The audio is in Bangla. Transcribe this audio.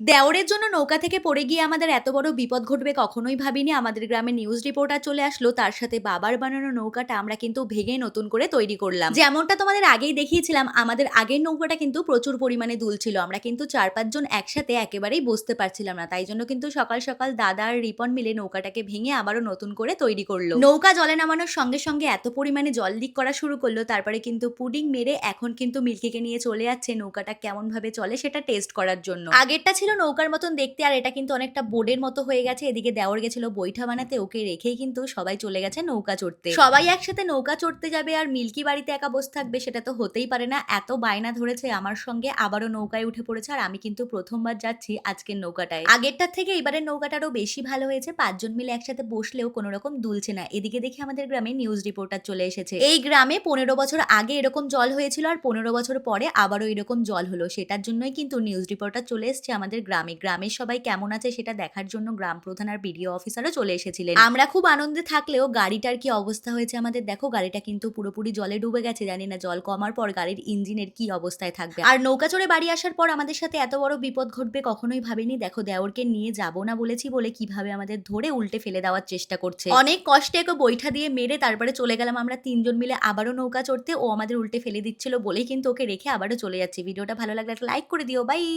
দেওরের জন্য নৌকা থেকে পড়ে গিয়ে আমাদের এত বড় বিপদ ঘটবে কখনোই ভাবিনি। আমাদের গ্রামে নিউজ রিপোর্টার চলে আসলো। তার সাথে বাবার বানানো নৌকাটা আমরা কিন্তু ভেঙে নতুন করে তৈরি করলাম। যেমনটা তোমাদের আগেই দেখিয়েছিলাম, আমাদের আগের নৌকাটা কিন্তু প্রচুর পরিমাণে দুলছিল। আমরা কিন্তু চার পাঁচজন একসাথে একেবারেই বসতে পারছিলাম না। তাই জন্য কিন্তু সকাল সকাল দাদা আর রিপন মিলে নৌকাটাকে ভেঙে আবারও নতুন করে তৈরি করল। নৌকা জলে নামানোর সঙ্গে সঙ্গে এত পরিমাণে জল লিক করা শুরু করল। তারপরে কিন্তু পুডিং মেরে এখন কিন্তু মিল্কিকে নিয়ে চলে যাচ্ছে। নৌকাটা কেমন ভাবে চলে সেটা টেস্ট করার জন্য। আগেরটা ছিল নৌকার মতন দেখতে, আর এটা কিন্তু অনেকটা বোর্ডের মতো হয়ে গেছে। এদিকে দেওয়ার গেছিল বৈঠা বানাতে, ওকে রেখেই কিন্তু সবাই চলে গেছে নৌকা চড়তে। সবাই একসাথে নৌকা চড়তে যাবে, আর মিল্কি বাড়িতে একা বসে থাকবে, সেটা তো হতেই পারে না। এত বায়না ধরেছে আমার সঙ্গে, আবারও নৌকায় উঠে পড়েছে, আর আমি কিন্তু প্রথমবার যাচ্ছি আজকের নৌকাটায়। আগেরটার থেকে এবারের নৌকাটারও বেশি ভালো হয়েছে, পাঁচজন মিলে একসাথে বসলেও কোনো রকম দুলছে না। এদিকে দেখে আমাদের গ্রামে নিউজ রিপোর্টার চলে এসেছে। এই গ্রামে পনেরো বছর আগে এরকম জল হয়েছিল, আর পনেরো বছর পরে আবারও এরকম জল হলো। সেটার জন্যই কিন্তু নিউজ রিপোর্টার চলে এসেছে আমাদের গ্রামে। গ্রামের সবাই কেমন আছে সেটা দেখার জন্য গ্রাম প্রধান আর বিডিও অফিসারও চলে এসেছিলেন। আমরা খুব আনন্দে থাকলেও গাড়িটার কি অবস্থা হয়েছে আমাদের দেখো, গাড়িটা কিন্তু পুরোপুরি জলে ডুবে গেছে, জানি না জল কমার পর গাড়ির ইঞ্জিনের কি অবস্থায় থাকবে। আর নৌকা চড়ে বাড়ি আসার পর আমাদের সাথে এত বড় বিপদ ঘটবে কখনোই ভাবিনি। দেখো, দেওরকে নিয়ে যাব না বলেছি বলে কীভাবে আমাদের ধরে উল্টে ফেলে দেওয়ার চেষ্টা করছে। অনেক কষ্টে একে বৈঠা দিয়ে মেরে তারপরে চলে গেলাম আমরা তিনজন মিলে আবারও নৌকা চড়তে। ও আমাদের উল্টে ফেলে দিচ্ছিল বলেই কিন্তু ওকে রেখে আবারও চলে যাচ্ছি। ভিডিওটা ভালো লাগলে একটা লাইক করে দিও। বাই